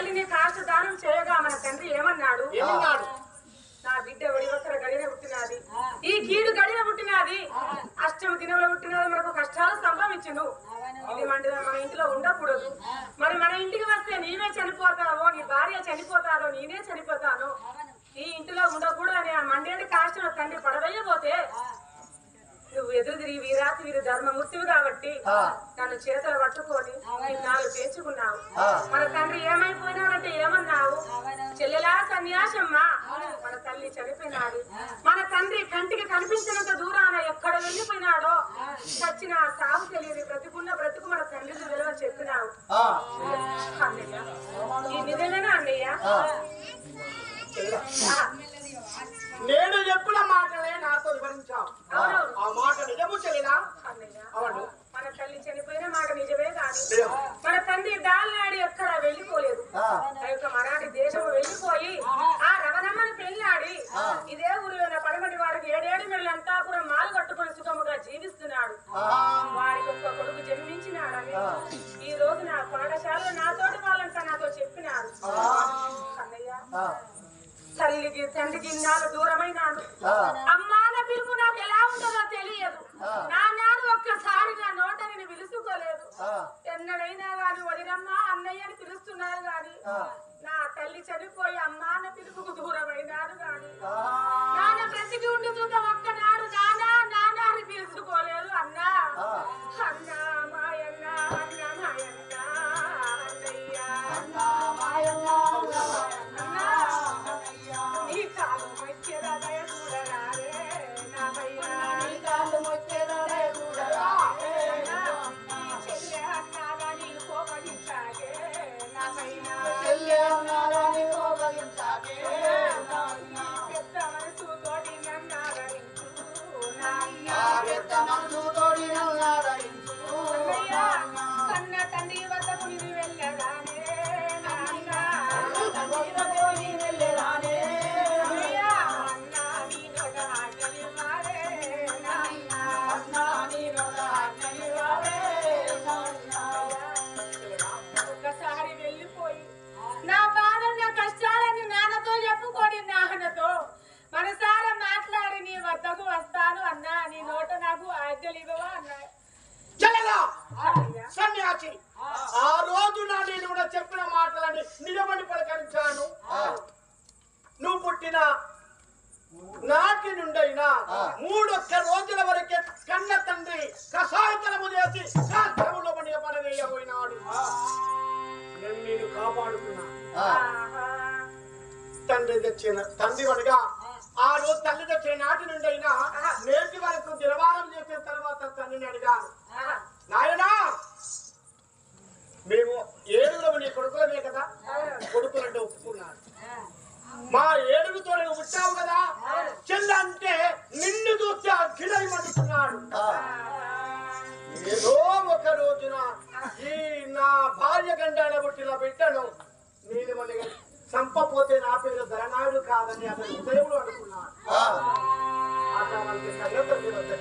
తల్లిని కాస్త దానం చేయగా మన తండ్రి ఏమన్నాడు? ఏమన్నాడు? నా బిడ్డ ఒడి ఒక్కర గడిన పుట్టినది? ఈ కీడు గడిన పుట్టినది? అష్టమి దినంలో పుట్టినది మనకు కష్టాలు సంభవించును. ఇది మన మన ఇంట్లో ఉండకూడదు. మరి మన ఇంటికి వస్తే నీవే చనిపోతావో నీ భార్య చనిపోతాదో నేనే చనిపోతాను? ఈ ఇంటిలో ఉండకూడదు అని ఆ మండేటి కాష్టం తండ్రి పడవేయబోతే నువ్వు ఎదురు తిరిగి వీరాతి వీరు ధర్మమూర్తివి కాబట్టి నన్ను చేతులు పట్టుకొని నాలుగు పెంచుకున్నావు మన తండ్రి ఏమైపోయినాడంటే ఏమన్నావు? చెల్లెలా సన్యాసమ్మ? మన తల్లి చనిపోయినాడు. మన తండ్రి కంటికి కనిపించినంత దూరాన ఎక్కడ వెళ్ళిపోయినాడో చచ్చిన సాగు తెలియదు బ్రతుకున్న బ్రతుకు మన తండ్రికి విలువ చెప్పినావు. ఆ, అన్నయ్య ఈ నిజమేనా అన్నయ్య ఆ, నేను చెప్పిన మాటలే నాతో వివరించావు అవునవును ఆ మాట నిజము చెల్లినా అన్నయ్య అవును మన తల్లి చనిపోయిన మాట నిజమే కాదు నిజం. మన తండ్రి దాల్నాడి ఎక్కడ వెళ్ళిపోలేదు. ఆ, యొక్క మరాఠీ దేశం వెళ్ళిపోయి ఆ. రవణమ్మని పెళ్ళాడి ఇదే ఊరిలో పడమటి వాడికి ఏడేడు మెళ్ళ అంతాపురం మాలు కట్టుకుని సుఖముగా జీవిస్తున్నాడు. ఆ, వారికి ఒక్క కొడుకు జన్మించినాడని ఈ రోజు నా పాఠశాలలో నాతోటి వాళ్ళంతా నాతో చెప్పినారు. అన్నయ్య తల్లికి తండ్రికి ఇన్నాళ్ళు దూరమైనాడు. ఆ. అమ్మా నా పిలుపు నాకు ఎలా ఉంటుందో తెలియదు. నా ఒక్కసారి నా నోట నేను పిలుచుకోలేదు ఎన్నడైనా గాని వదినమ్మా అన్నయ్య అని పిలుస్తున్నారు గాని నా తల్లి చనిపోయి అమ్మా అన్న పిలుపుకు దూరమైనాడు గాని నాన్న బ్రతికి ఉండి చూద్దాం ఒక్కనాడు నానా నానా అని పిలుచుకోలేదు అన్నా. అన్నా. వెళ్ళిపోయి. నా బాధ నా కష్టాలని నాన్నతో చెప్పుకొని నాన్నతో మనసారా మాట్లాడి నీ వద్దకు వస్తాను అన్నా. నీ నోట నాకు ఆజ్ఞలు ఇవ్వవా అన్నా. చెల్లెలా అన్నయ్య. సన్యాసి. ఆ. రోజు నా నేను కూడా చెప్పిన మాటలని నిజమని పలకరించాను. నువ్వు పుట్టిన నాటి నుండైనా మూడొక్క రోజుల వరకే కన్న తండ్రి కషాయతనము చేసి శాస్త్రములో పడిన పడవేయబోయినాడు. నేను నేను కాపాడుకున్నా. తండ్రి తెచ్చిన తండ్రి అనగా ఆ రోజు తల్లి తెచ్చే నాటి నుండైనా నేటి వరకు దినవారం చేసిన తర్వాత తండ్రిని అడిగాను. నాయనా మేము ఏడుగురు నీ కొడుకులమే కదా? కొడుకులంటే ఒప్పుకున్నాడు మా ఏడుగుతో పుట్టావు కదా? చెల్ల అంటే నిన్ను చూస్తే అఖిలై మండుతున్నాడు ఏదో ఒక రోజున ఈ నా భార్య గండాన పుట్టిన బిడ్డను నేను మళ్ళీ చంపపోతే నా పేరు ధరనాయుడు కాదని అతను హృదయంలో అనుకున్నాడు.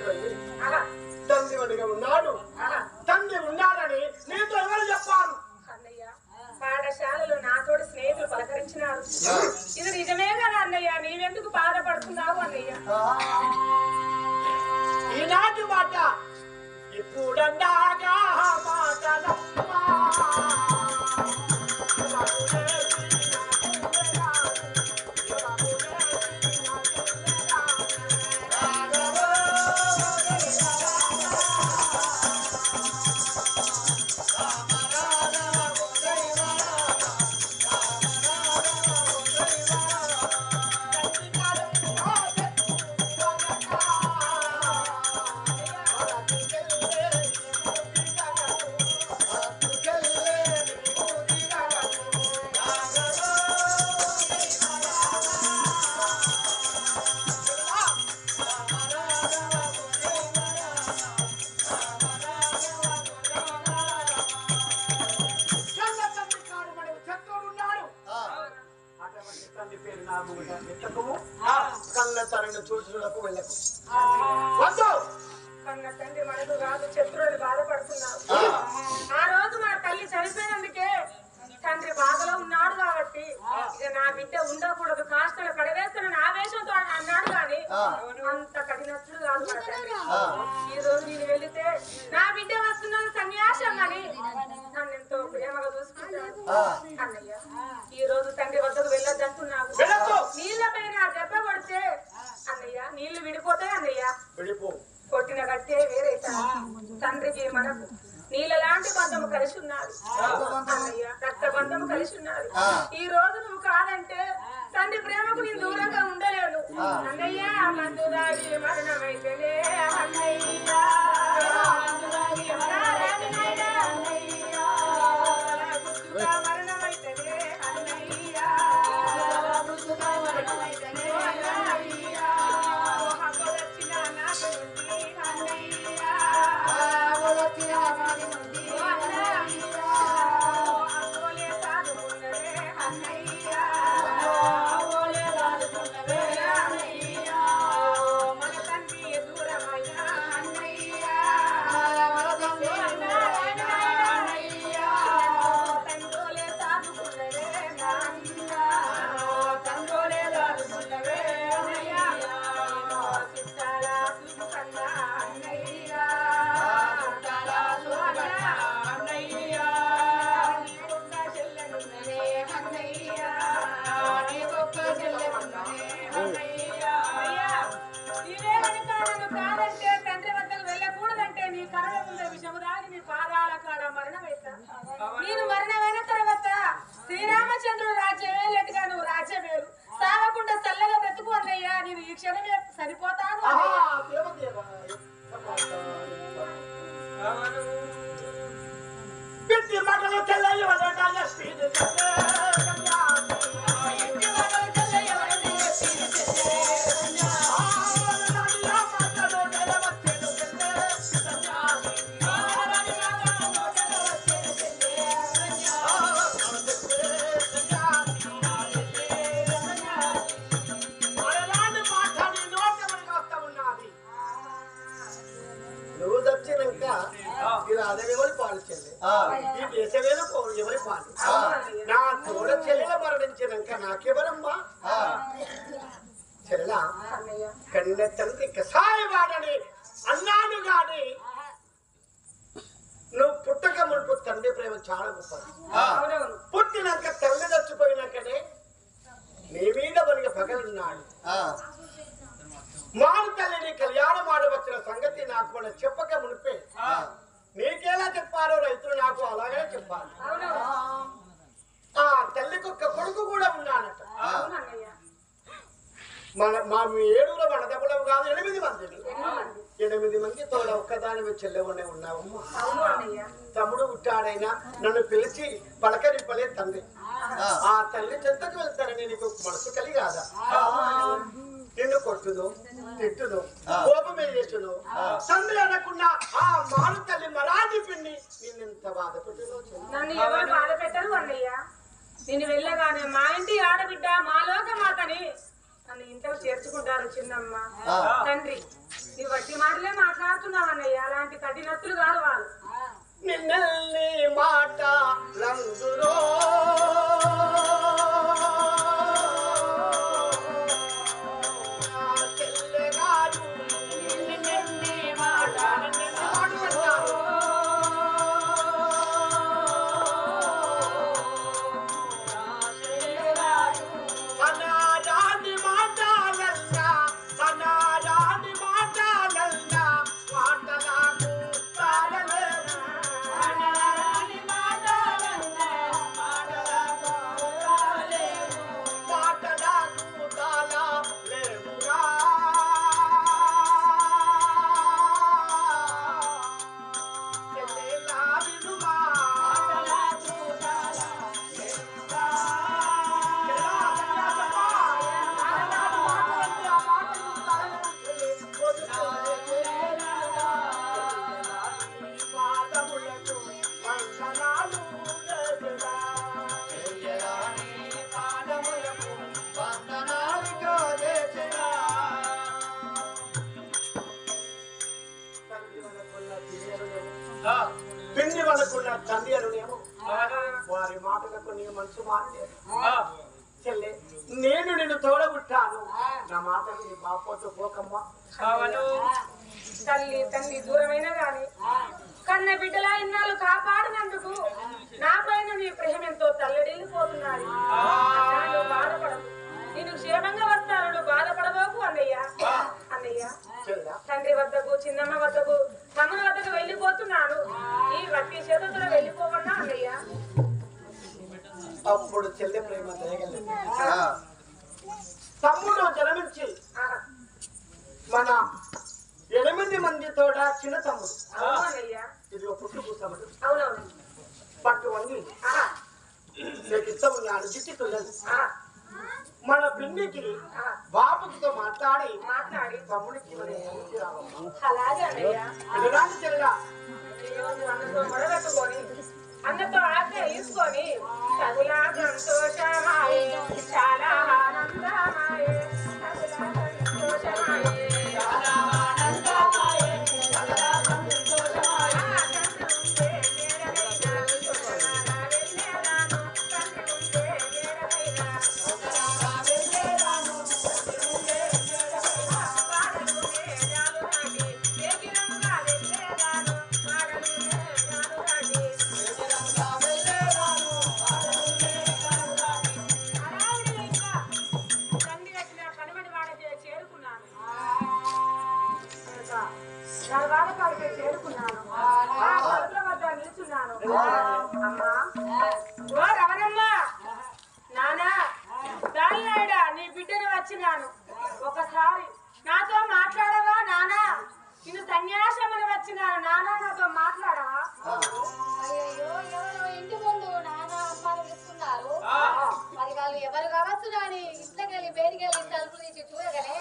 వెళ్ళి ఆహా. తండ్రి వడిగా ఉన్నాడు ఆహా. తండ్రి ఉన్నాడని నీతో ఎవరు చెప్పారు అన్నయ్య పాఠశాలలో నాతోటి స్నేహితులు పలకరించినారు. ఇది నిజమే కదా అన్నయ్య నీవెందుకు బాధపడుతున్నావు అన్నయ్య? ఈనాటి మాట ఇప్పుడన్నాగా మాటలమ్మా. అన్నయ్య ఈ రోజు తండ్రి వద్దకు వెళ్ళొద్దంటున్నావు వెళ్ళొద్దు. నీళ్ళ పైన దెబ్బ కొడితే అన్నయ్య నీళ్ళు విడిపోతాయి అన్నయ్య. కొట్టిన కట్టే వేరే తండ్రికి మనకు నీళ్ళ లాంటి బంధము కలిసి ఉన్నది. అన్నయ్య రక్త బంధము కలిసి ఉన్నది. ఆ. ఈ రోజు నువ్వు కాదంటే తండ్రి ప్రేమకు నేను దూరంగా ఉండలేను. అన్నయ్య మరణమైతేనే అన్నయ్య మరణించినాక నాకెవరమ్మా. చెల్ల అన్నయ్య. కన్న తండ్రి కసాయి వాడని అన్నాను గాని నువ్వు పుట్టక మునుపు తండ్రి ప్రేమ చాలా. అవునవును. పుట్టినాక తల్లి చచ్చిపోయినాకనే నీ మీద మనకి పగలున్నాడు. ఆ. మాను తల్లిని కళ్యాణం ఆడవచ్చిన సంగతి నాకు కూడా చెప్పక మునిపే. నీకెలా చెప్పారో రైతులు నాకు అలాగే చెప్పాలి అవునవును ఆ తల్లికి ఒక్క కొడుకు కూడా ఉన్నాడట అవును అన్నయ్య మన మా ఏడుగుల మన దెబ్బలం కాదు ఎనిమిది మంది. ఎనిమిది మంది తోడ ఒక్కదాని చెల్లెవనే ఉన్నావమ్మా. అవును అన్నయ్య తమ్ముడు పుట్టాడైనా నన్ను పిలిచి పలకరింపలే తండ్రి. ఆ. ఆ తల్లి చెంతకు వెళ్తారని నీకు మనసు కలిగాదా? నిన్ను కొట్టును తిట్టును ఆ. కోపమే చేసును తండ్రి అనకుండా ఆ మాను తల్లి మరాఠీ పిండి నిన్నెంత బాధ పెట్టును నన్ను ఎవరు బాధ పెట్టరు అన్నయ్య. నేను వెళ్ళగానే మా ఇంటి ఆడబిడ్డ మా లోక మాతని నన్ను ఇంతకు చేర్చుకుంటారు చిన్నమ్మ. తండ్రి నీ వట్టి మాటలే మాట్లాడుతున్నావు అన్నయ్య. అలాంటి కఠినస్తులు కాదు వాళ్ళు. మాట లందురో పిండి వాళ్ళకున్న తండ్రి అనునేమో వారి మాటలకు నీ మనసు మారలేదు చెల్లె నేను నిన్ను తోడబుట్టాను. నా మాట నీ బాపోతో పోకమ్మా. తల్లి తండ్రి దూరమైన గాని కన్న బిడ్డలా ఇన్నాళ్ళు కాపాడినందుకు నా పైన నీ ప్రేమ ఎంతో తల్లడిల్లిపోతున్నది నువ్వు బాధపడకు. నేను క్షేమంగా వస్తాను బాధపడబోకు అన్నయ్య. అన్నయ్య తండ్రి వద్దకు చిన్నమ్మ వద్దకు అప్పుడు చెల్లె ప్రేమ తమ్ముడు జన్మించి మన ఎనిమిది మంది తోడ చిన్న తమ్ముడు. ఇది ఒక పుట్టు అవునవును. పట్టు వంగి. నీకు ఇష్టం ఉన్నాడు జిట్టి పిల్లలు. మన పిన్నికి బాబుతో మాట్లాడి మాట్లాడి. తమ్ముడికి. అలాగే అన్నతో మొదలెట్టుకొని అన్నతో ఆజ్ఞ తీసుకొని సగులా సంతోషమాయే చాలా వచ్చినాను. ఒకసారి నాతో మాట్లాడవా నానా? నిన్ను సన్యాసమని వచ్చినాను. నానా నాతో మాట్లాడవా? ఎవరో ఇంటి ముందు నాన్న అమ్మాలు పిలుస్తున్నారు మరి వాళ్ళు ఎవరు కావచ్చు అని ఇంట్లోకెళ్ళి బయటికెళ్ళి తలుపులు తీసి చూడగలే.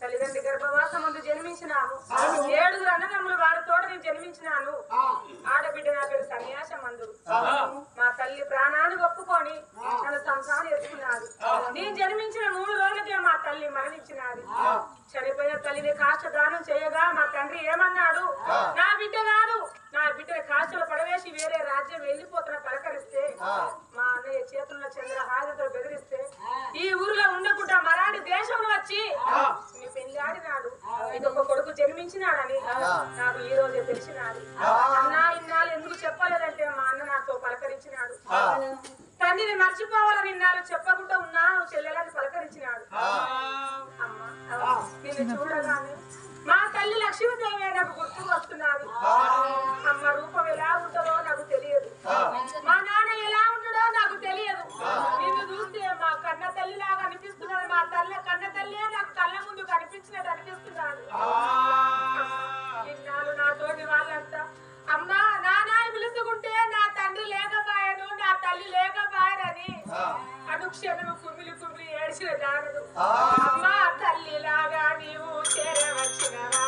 తల్లిదండ్రి గర్భవాసం ముందు జన్మించినాము. ఏడుగురు అన్నదమ్ములు వారి తోట నేను జన్మించినాను. ఆడబిడ్డ నా పేరు సన్యాసం మందుడు మా తల్లి ప్రాణాన్ని ఒప్పుకొని నన్ను సంసారం ఎత్తుకున్నది నేను జన్మించిన మూడు రోజులకే మా తల్లి మరణించినది. చనిపోయిన తల్లిని కాష్ట దానం చేయగా మా తండ్రి ఏమన్నాడు? నా బిడ్డ కాదు. నా బిడ్డ కాష్టలు పడవేసి వేరే రాజ్యం వెళ్ళిపోతున్న పలకరిస్తే మా అన్నయ్య చేతుల్లో చంద్రహారతో బెదిరిస్తే ఈ ఉండకుండా దేశంలో వచ్చి నీ పెళ్ళాడినాడు ఇదొక కొడుకు జన్మించినాడని నాకు ఈ రోజే తెలిసినాడు అన్నా ఇన్నాళ్ళు ఎందుకు చెప్పలేదంటే మా అన్న నాతో పలకరించినాడు. తండ్రిని మర్చిపోవాలని ఇన్నాళ్ళు చెప్పకుండా ఉన్నాను చెల్లెలని పలకరించినాడు. అమ్మా నిన్ను చూడగానే మా తల్లి లక్ష్మీదేవి నాకు గుర్తుకు వస్తున్నది అమ్మ రూపం ఎలా ఉంటుందో నాకు తెలియదు. మా అక్షలు కుమిలి కుమిలి ఏడ్చిన దారుడు అమ్మా తల్లిలాగా నీవు చేరవచ్చినవా?